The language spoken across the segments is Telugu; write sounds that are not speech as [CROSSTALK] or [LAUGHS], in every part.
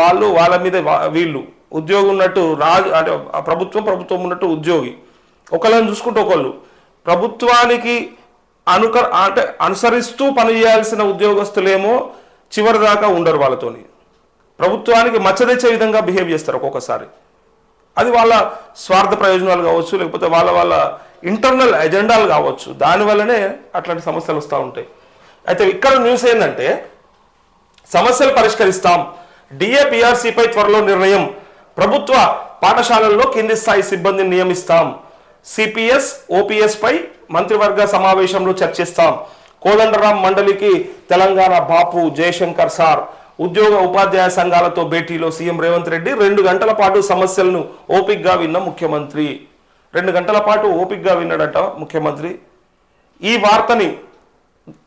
వాళ్ళు వాళ్ళ మీద వీళ్ళు ఉద్యోగం ఉన్నట్టు రాజు అంటే ప్రభుత్వం ప్రభుత్వం ఉన్నట్టు ఉద్యోగి. ఒకళ్ళని చూసుకుంటూ ఒకళ్ళు. ప్రభుత్వానికి అనుక అంటే అనుసరిస్తూ పనిచేయాల్సిన ఉద్యోగస్తులేమో చివరి దాకా ఉండరు వాళ్ళతోని. ప్రభుత్వానికి మచ్చ తెచ్చే విధంగా బిహేవ్ చేస్తారు ఒక్కొక్కసారి. అది వాళ్ళ స్వార్థ ప్రయోజనాలు కావచ్చు లేకపోతే వాళ్ళ వాళ్ళ ఇంటర్నల్ ఎజెండాలు కావచ్చు. దానివల్లనే అట్లాంటి సమస్యలు వస్తూ ఉంటాయి. అయితే ఇక్కడ న్యూస్ ఏంటంటే సమస్యలు పరిష్కరిస్తాం. డిఏపిఆర్సీపై త్వరలో నిర్ణయం. ప్రభుత్వ పాఠశాలల్లో కింది స్థాయి సిబ్బందిని నియమిస్తాం. సిపిఎస్ ఓపీఎస్పై మంత్రివర్గ సమావేశంలో చర్చిస్తాం. కోదండరాం మండలికి తెలంగాణ బాపు జయశంకర్ సార్. ఉద్యోగ ఉపాధ్యాయ సంఘాలతో భేటీలో సీఎం రేవంత్ రెడ్డి రెండు గంటల పాటు సమస్యలను ఓపిక్గా విన్న ముఖ్యమంత్రి. రెండు గంటల పాటు ఓపిక్గా విన్నాడట ముఖ్యమంత్రి. ఈ వార్తని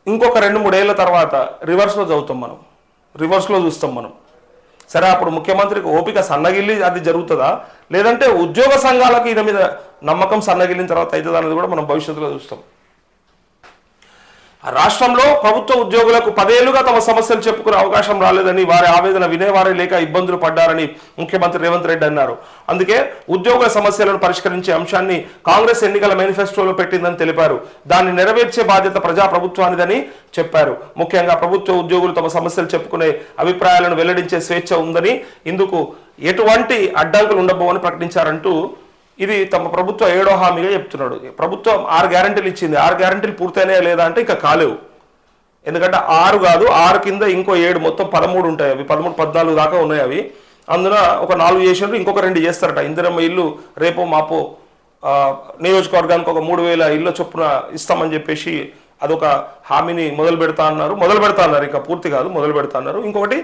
ఇంకొక రెండు మూడేళ్ళ తర్వాత రివర్స్లో చదువుతాం మనం. రివర్స్లో చూస్తాం మనం. సరే అప్పుడు ముఖ్యమంత్రికి ఓపిక సన్నగిల్లి అది జరుగుతుందా? లేదంటే ఉద్యోగ సంఘాలకు ఈయన మీద నమ్మకం సన్నగిల్లిన తర్వాత అవుతుందా అనేది కూడా మనం భవిష్యత్తులో చూస్తాం. రాష్ట్రంలో ప్రభుత్వ ఉద్యోగులకు పదేళ్ళుగా తమ సమస్యలు చెప్పుకునే అవకాశం రాలేదని వారి ఆవేదన వినేవారే లేక ఇబ్బందులు పడ్డారని ముఖ్యమంత్రి రేవంత్ రెడ్డి అన్నారు. అందుకే ఉద్యోగుల సమస్యలను పరిష్కరించే అంశాన్ని కాంగ్రెస్ ఎన్నికల మేనిఫెస్టోలో పెట్టిందని తెలిపారు. దాన్ని నెరవేర్చే బాధ్యత ప్రజా ప్రభుత్వానిదని చెప్పారు. ముఖ్యంగా ప్రభుత్వ ఉద్యోగులు తమ సమస్యలు చెప్పుకునే అభిప్రాయాలను వెల్లడించే స్వేచ్ఛ ఉందని ఇందుకు ఎటువంటి అడ్డంకులు ఉండబోవని ప్రకటించారంటూ ఇది తమ ప్రభుత్వ ఏడో హామీగా చెప్తున్నాడు. ప్రభుత్వం ఆరు గ్యారంటీలు ఇచ్చింది. ఆరు గ్యారంటీలు పూర్తయినాయా లేదా అంటే ఇంకా కాలేవు. ఎందుకంటే ఆరు కాదు ఆరు కింద ఇంకో ఏడు మొత్తం పదమూడు ఉంటాయి అవి. పదమూడు పద్నాలుగు దాకా ఉన్నాయి అవి. అందున ఒక నాలుగు చేసినప్పుడు ఇంకొక రెండు చేస్తారట. ఇందిరమ్మ ఇల్లు రేపో మాపో నియోజకవర్గానికి ఒక మూడు వేల ఇళ్ళ చొప్పున ఇస్తామని చెప్పేసి అదొక హామీని మొదలు పెడతా అన్నారు. మొదలు పెడతా అన్నారు ఇంకా పూర్తి కాదు మొదలు పెడతా అన్నారు. ఇంకొకటి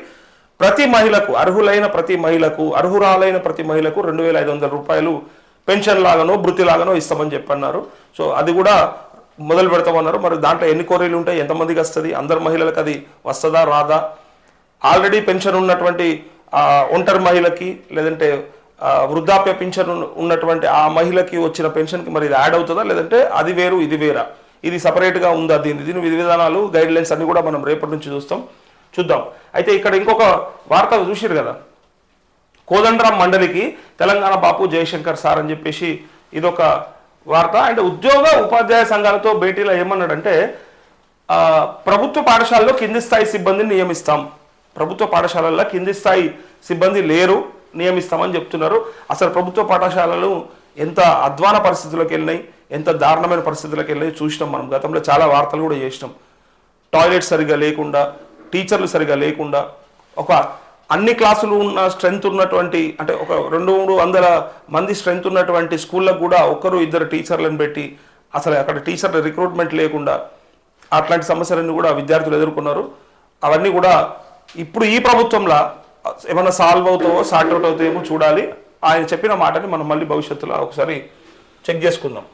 ప్రతి మహిళకు అర్హులైన ప్రతి మహిళకు అర్హురాలైన ప్రతి మహిళకు రెండు వేల ఐదు వందల రూపాయలు పెన్షన్ లాగానో వృత్తి లాగానో ఇస్తామని చెప్పన్నారు. సో అది కూడా మొదలు పెడతామన్నారు. మరి దాంట్లో ఎన్ని కోరీలు ఉంటాయి? ఎంతమందికి వస్తుంది? అందరు మహిళలకు అది వస్తుందా రాదా? ఆల్రెడీ పెన్షన్ ఉన్నటువంటి ఒంటరి మహిళకి లేదంటే వృద్ధాప్య పెన్షన్ ఉన్నటువంటి ఆ మహిళకి వచ్చిన పెన్షన్కి మరి ఇది యాడ్ అవుతుందా? లేదంటే అది వేరు ఇది వేరా? ఇది సపరేట్గా ఉందా దీని దీని విధి విధానాలు గైడ్ లైన్స్ అన్ని కూడా మనం రేపటి నుంచి చూస్తాం. చూద్దాం. అయితే ఇక్కడ ఇంకొక వార్త చూసిరు కదా? కోదండరాం మండలికి తెలంగాణ బాపు జయశంకర్ సార్ అని చెప్పేసి ఇదొక వార్త. అండ్ ఉద్యోగ ఉపాధ్యాయ సంఘాలతో భేటీలో ఏమన్నాడంటే ప్రభుత్వ పాఠశాలలో కింది స్థాయి సిబ్బందిని నియమిస్తాం. ప్రభుత్వ పాఠశాలల్లో కింది స్థాయి సిబ్బంది లేరు నియమిస్తామని చెప్తున్నారు. అసలు ప్రభుత్వ పాఠశాలలు ఎంత అధ్వాన పరిస్థితులకు వెళ్ళినాయి ఎంత దారుణమైన పరిస్థితులకు వెళ్ళినాయి చూసినాం మనం. గతంలో చాలా వార్తలు కూడా చేసినాం. టాయిలెట్ సరిగా లేకుండా టీచర్లు సరిగా లేకుండా ఒక అన్ని క్లాసులు ఉన్న స్ట్రెంత్ ఉన్నటువంటి అంటే ఒక రెండు మూడు వందల మంది స్ట్రెంత్ ఉన్నటువంటి స్కూళ్ళకు కూడా ఒకరు ఇద్దరు టీచర్లను పెట్టి అసలు అక్కడ టీచర్ల రిక్రూట్మెంట్ లేకుండా అట్లాంటి సమస్యలన్నీ కూడా విద్యార్థులు ఎదుర్కొన్నారు. అవన్నీ కూడా ఇప్పుడు ఈ ప్రభుత్వంలో ఏమైనా సాల్వ్ అవుతావో సార్ట్ అవుట్ అవుతాయేమో చూడాలి. ఆయన చెప్పిన మాటని మనం మళ్ళీ భవిష్యత్తులో ఒకసారి చెక్ చేసుకుందాం.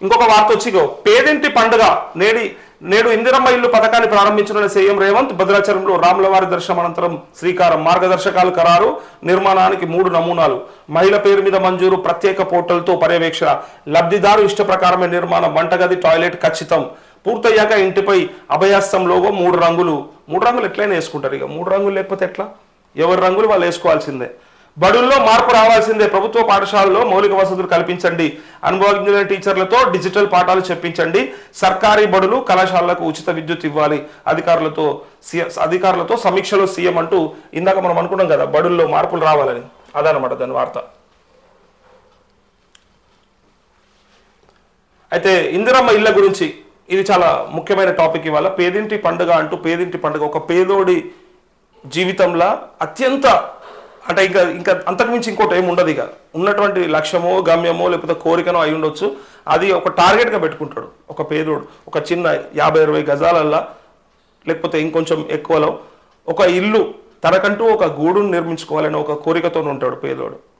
ఇంకొక వార్త వచ్చి పేదింటి పండుగ నేడి నేడు ఇందిరమ్మ ఇల్లు పథకాన్ని ప్రారంభించిన సీఎం రేవంత్ భద్రాచలంలో రాములవారి దర్శనం అనంతరం శ్రీకారం మార్గదర్శకాలు ఖరారు. నిర్మాణానికి మూడు నమూనాలు. మహిళ పేరు మీద మంజూరు ప్రత్యేక పోర్టల్తో పర్యవేక్షణ. లబ్ధిదారు ఇష్ట ప్రకారమే నిర్మాణం. వంటగది టాయిలెట్ ఖచ్చితం. పూర్తయ్యాక ఇంటిపై అభయాస్తం లోగో మూడు రంగులు. మూడు రంగులు ఎట్లయినా వేసుకుంటారు ఇక. మూడు రంగులు లేకపోతే ఎట్లా? ఎవరి రంగులు వాళ్ళు వేసుకోవాల్సిందే. బడుల్లో మార్పు రావాల్సిందే. ప్రభుత్వ పాఠశాలలో మౌలిక వసతులు కల్పించండి. అనుభవజ్ఞులైన టీచర్లతో డిజిటల్ పాఠాలు చెప్పించండి. సర్కారీ బడులు కళాశాలలకు ఉచిత విద్యుత్ ఇవ్వాలి. అధికారులతో సీఎం అధికారులతో సమీక్షలో సీఎం అంటూ ఇందాక మనం అనుకున్నాం కదా బడుల్లో మార్పులు రావాలని. అదనమాట దాని వార్త. అయితే ఇందిరమ్మ ఇళ్ళ గురించి ఇది చాలా ముఖ్యమైన టాపిక్ ఇవాళ. పేదింటి పండుగ అంటూ పేదింటి పండుగ ఒక పేదోడి జీవితంలో అత్యంత అంటే ఇంకా ఇంకా అంతకుమించి ఇంకోటి ఏమి ఉండదు ఇక. ఉన్నటువంటి లక్ష్యమో గమ్యమో లేకపోతే కోరికనో అయి ఉండొచ్చు. అది ఒక టార్గెట్గా పెట్టుకుంటాడు. ఒక పేదోడు ఒక చిన్న యాభై ఇరవై గజాలల్లా లేకపోతే ఇంకొంచెం ఎక్కువలో ఒక ఇల్లు తనకంటూ ఒక గూడును నిర్మించుకోవాలని ఒక కోరికతో ఉంటాడు పేదోడు.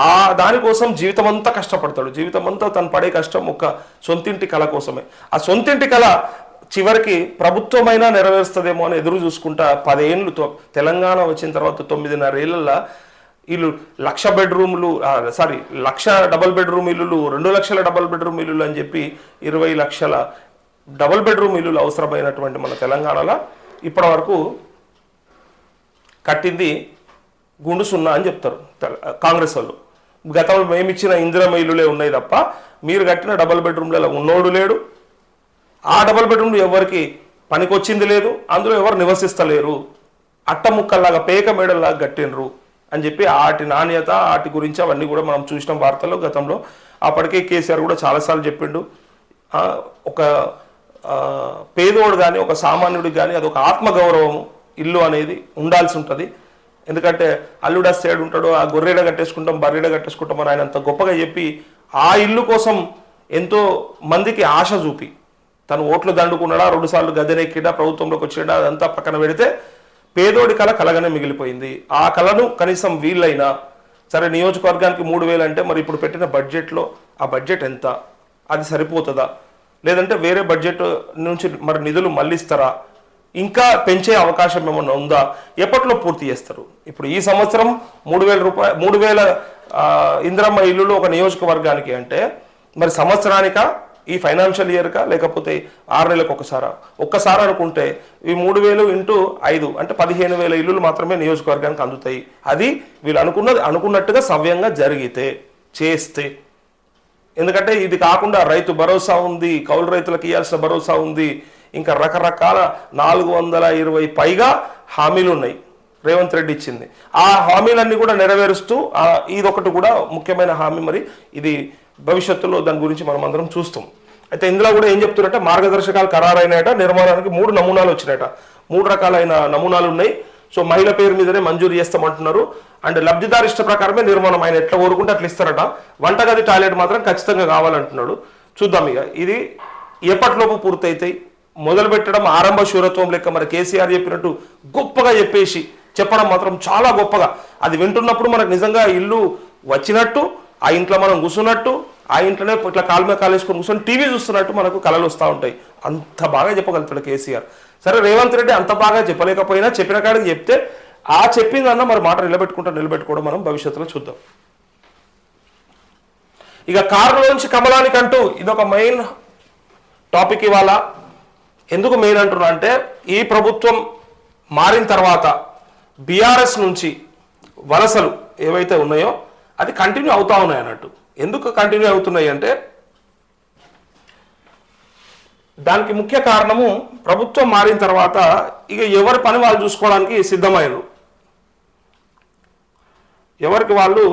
ఆ దానికోసం జీవితం అంతా కష్టపడతాడు. జీవితం అంతా తను పడే కష్టం ఒక సొంతింటి కళ కోసమే. ఆ సొంతింటి కళ చివరికి ప్రభుత్వమైనా నెరవేరుస్తుందేమో అని ఎదురు చూసుకుంటా పదేళ్ళు తెలంగాణ వచ్చిన తర్వాత తొమ్మిదిన్నర ఏళ్ళల్లో వీళ్ళు లక్ష బెడ్రూమ్లు సారీ లక్ష డబల్ బెడ్రూమ్ ఇల్లులు రెండు లక్షల డబల్ బెడ్రూమ్ ఇల్లులు అని చెప్పి ఇరవై లక్షల డబల్ బెడ్రూమ్ ఇల్లులు అవసరమైనటువంటి మన తెలంగాణలో ఇప్పటి వరకు కట్టింది గుండు సున్నా అని చెప్తారు కాంగ్రెస్ వాళ్ళు. గతంలో మేము ఇచ్చిన ఇల్లులే ఉన్నాయి తప్ప మీరు కట్టిన డబల్ బెడ్రూమ్లలో ఉన్నోడు లేడు. ఆ డబల్ బెడ్రూమ్లు ఎవరికి పనికొచ్చింది లేదు అందులో ఎవరు నివసిస్తలేరు. అట్టముక్కల్లాగా పేక మేడల్లాగా కట్టినరు అని చెప్పి ఆటి నాణ్యత వాటి గురించి అవన్నీ కూడా మనం చూసినాం వార్తల్లో గతంలో. అప్పటికే కేసీఆర్ కూడా చాలాసార్లు చెప్పిండు. ఒక పేదోడు కానీ ఒక సామాన్యుడికి కానీ అది ఒక ఆత్మగౌరవం ఇల్లు అనేది ఉండాల్సి ఉంటుంది. ఎందుకంటే అల్లుడా సేడు ఉంటాడు ఆ గొర్రెడ కట్టేసుకుంటాం బర్రెడ కట్టేసుకుంటాం అని ఆయన అంత గొప్పగా చెప్పి ఆ ఇల్లు కోసం ఎంతో మందికి ఆశ చూపి. తను ఓట్లు దండుకున్నాడా రెండు సార్లు ప్రభుత్వంలోకి వచ్చిడా అదంతా పక్కన పెడితే పేదోడి కళ కలగానే మిగిలిపోయింది. ఆ కళను కనీసం వీళ్ళైనా సరే నియోజకవర్గానికి మూడు వేలు అంటే మరి ఇప్పుడు పెట్టిన బడ్జెట్లో ఆ బడ్జెట్ ఎంత? అది సరిపోతుందా? లేదంటే వేరే బడ్జెట్ నుంచి మరి నిధులు మళ్ళిస్తారా? ఇంకా పెంచే అవకాశం ఏమన్నా ఉందా? ఎప్పట్లో పూర్తి చేస్తారు? ఇప్పుడు ఈ సంవత్సరం మూడు వేల రూపాయలు మూడు వేల ఇందిరమ్మ ఇల్లులు ఒక నియోజకవర్గానికి అంటే మరి సంవత్సరానిక ఈ ఫైనాన్షియల్ ఇయర్కా? లేకపోతే ఆరు నెలలకు ఒకసారా? ఒక్కసారి అనుకుంటే ఈ మూడు వేలు ఇంటూ ఐదు అంటే పదిహేను వేల ఇల్లులు మాత్రమే నియోజకవర్గానికి అందుతాయి. అది వీళ్ళు అనుకున్నది అనుకున్నట్టుగా సవ్యంగా జరిగితే చేస్తే. ఎందుకంటే ఇది కాకుండా రైతు భరోసా ఉంది కౌలు రైతులకు ఇవ్వాల్సిన భరోసా ఉంది. ఇంకా రకరకాల నాలుగు వందల ఇరవై పైగా హామీలు ఉన్నాయి. రేవంత్ రెడ్డి ఇచ్చింది. ఆ హామీలన్నీ కూడా నెరవేరుస్తూ ఇది ఇదొకటి కూడా ముఖ్యమైన హామీ మరి. ఇది భవిష్యత్తులో దాని గురించి మనం అందరం చూస్తాం. అయితే ఇందులో కూడా ఏం చెప్తున్నారంటే మార్గదర్శకాలు ఖరారైనట నిర్మాణానికి మూడు నమూనాలు వచ్చినాయట. మూడు రకాలైన నమూనాలు ఉన్నాయి. సో మహిళ పేరు మీదనే మంజూరు చేస్తామంటున్నారు. అండ్ లబ్ధిదారు ఇష్ట ప్రకారమే నిర్మాణం. ఆయన ఎట్లా కోరుకుంటే అట్లా ఇస్తారట. వంటగది టాయిలెట్ మాత్రం ఖచ్చితంగా కావాలంటున్నాడు. చూద్దాం ఇక. ఇది ఎప్పటిలోపు పూర్తయితాయి? మొదలు పెట్టడం ఆరంభ శూరత్వం లెక్క. మరి కేసీఆర్ చెప్పినట్టు గొప్పగా చెప్పేసి చెప్పడం మాత్రం చాలా గొప్పగా. అది వింటున్నప్పుడు మనకు నిజంగా ఇల్లు వచ్చినట్టు ఆ ఇంట్లో మనం కూర్చున్నట్టు ఆ ఇంట్లోనే ఇట్లా కాలు మీద కాలేసుకొని కూర్చొని టీవీ చూస్తున్నట్టు మనకు కళలు వస్తూ ఉంటాయి. అంత బాగా చెప్పగలుగుతాడు కేసీఆర్. సరే రేవంత్ రెడ్డి అంత బాగా చెప్పలేకపోయినా చెప్పిన కాడికి చెప్తే ఆ చెప్పిందన్న మరి మాట నిలబెట్టుకుంటా నిలబెట్టుకోవడం మనం భవిష్యత్తులో చూద్దాం. ఇక కారులోంచి కమలానికంటూ ఇదొక మెయిన్ టాపిక్ ఇవాళ. ఎందుకు మెయిన్ అంటున్నా అంటే ఈ ప్రభుత్వం మారిన తర్వాత బీఆర్ఎస్ నుంచి వలసలు ఏవైతే ఉన్నాయో అది కంటిన్యూ అవుతా ఉన్నాయి అన్నట్టు. ఎందుకు కంటిన్యూ అవుతున్నాయి అంటే దానికి ముఖ్య కారణము ప్రభుత్వం మారిన తర్వాత ఇక ఎవరి పని వాళ్ళు చూసుకోవడానికి సిద్ధమయ్యారు. ఎవరికి వాళ్ళు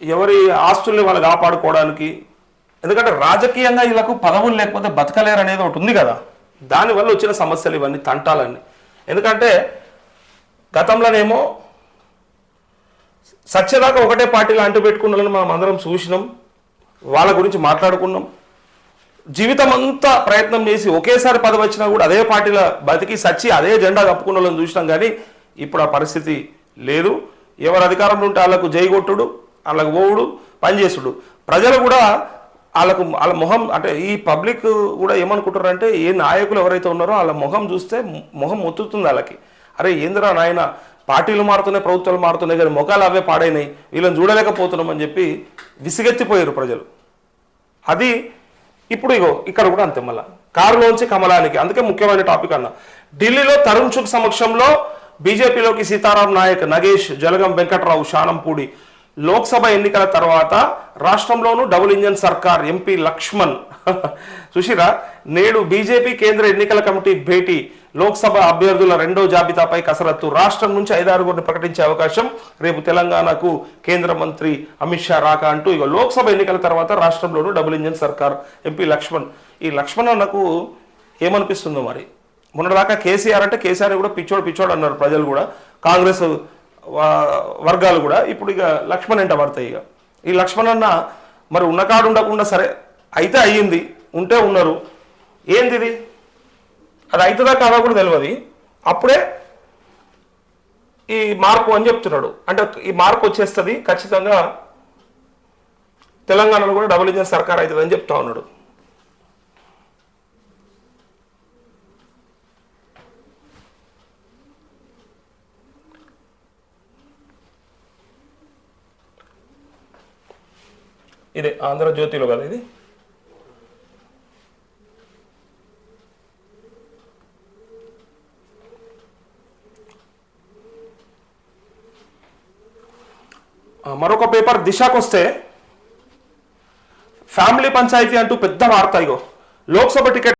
ఎవరి ఆస్తుల్ని వాళ్ళు కాపాడుకోవడానికి ఎందుకంటే రాజకీయంగా వీళ్ళకు పదవులు లేకపోతే బతకలేరు అనేది ఒకటి ఉంది కదా. దానివల్ల వచ్చిన సమస్యలు ఇవన్నీ తంటాలన్నీ ఎందుకంటే గతంలోనేమో సత్యదాకా ఒకటే పార్టీలో అంటు పెట్టుకున్న వాళ్ళని మనం అందరం చూసినాం. వాళ్ళ గురించి మాట్లాడుకున్నాం. జీవితం అంతా ప్రయత్నం చేసి ఒకేసారి పదవి వచ్చినా కూడా అదే పార్టీలో బతికి సచ్చి అదే జెండా కప్పుకున్న వాళ్ళని చూసినాం కానీ ఇప్పుడు ఆ పరిస్థితి లేదు. ఎవరు అధికారంలో ఉంటే వాళ్ళకు జైగొట్టుడు వాళ్ళకు పోవుడు పనిచేసుడు. ప్రజలు కూడా వాళ్ళకు వాళ్ళ మొహం అంటే ఈ పబ్లిక్ కూడా ఏమనుకుంటారంటే ఏ నాయకులు ఎవరైతే ఉన్నారో వాళ్ళ మొహం చూస్తే మొహం మొత్తుతుంది వాళ్ళకి అరే ఏందిరా నాయన? పార్టీలు మారుతున్నాయి ప్రభుత్వాలు మారుతున్నాయి కానీ ముఖాలు అవే పాడైనాయి. వీళ్ళని చూడలేకపోతున్నాం అని చెప్పి విసిగెత్తిపోయారు ప్రజలు. అది ఇప్పుడు ఇగో ఇక్కడ కూడా అంతే మళ్ళా. కారులోంచి కమలానికి అందుకే ముఖ్యమైన టాపిక్ అన్న. ఢిల్లీలో తరుణ్ చుక్ సమక్షంలో బీజేపీలోకి సీతారాం నాయక్ నగేష్ జలగం వెంకట్రావు శానంపూడి లోక్సభ ఎన్నికల తర్వాత రాష్ట్రంలోనూ డబుల్ ఇంజన్ సర్కార్ ఎంపీ లక్ష్మణ్. [LAUGHS] సుశీరా నేడు బీజేపీ కేంద్ర ఎన్నికల కమిటీ భేటీ. లోక్సభ అభ్యర్థుల రెండో జాబితాపై కసరత్తు. రాష్ట్రం నుంచి ఐదారుగురిని ప్రకటించే అవకాశం రేపు తెలంగాణకు కేంద్ర మంత్రి అమిత్ షా రాక అంటూ ఇక లోక్సభ ఎన్నికల తర్వాత రాష్ట్రంలోనూ డబుల్ ఇంజన్ సర్కార్ ఎంపీ లక్ష్మణ్. ఈ లక్ష్మణ్ నాకు ఏమనిపిస్తుందో మరి? మొన్నటిదాకా కేసీఆర్ అంటే కేసీఆర్ కూడా పిచ్చోడు పిచ్చోడు అన్నారు ప్రజలు కూడా. కాంగ్రెస్ వర్గాలు కూడా ఇప్పుడు ఇక లక్ష్మణ్ ఎంట పడతాయి ఇక. ఈ లక్ష్మణ్ అన్న మరి ఉన్నకాడు ఉండకుండా సరే అయితే అయ్యింది ఉంటే ఉన్నారు. ఏంది ఇది అది అవుతుందా కాదా కూడా తెలియదు అప్పుడే ఈ మార్పు అని చెప్తున్నాడు. అంటే ఈ మార్పు వచ్చేస్తుంది ఖచ్చితంగా తెలంగాణలో కూడా డబుల్ ఇంజన్ సర్కార్ అవుతుంది అని చెప్తా ఉన్నాడు. ఇది ఆంధ్రజ్యోతిలో కదా ఇది? మరొక పేపర్ దిశకొస్తే ఫ్యామిలీ పంచాయతీ అంటూ పెద్ద వార్త ఇగో. లోక్సభ టికెట్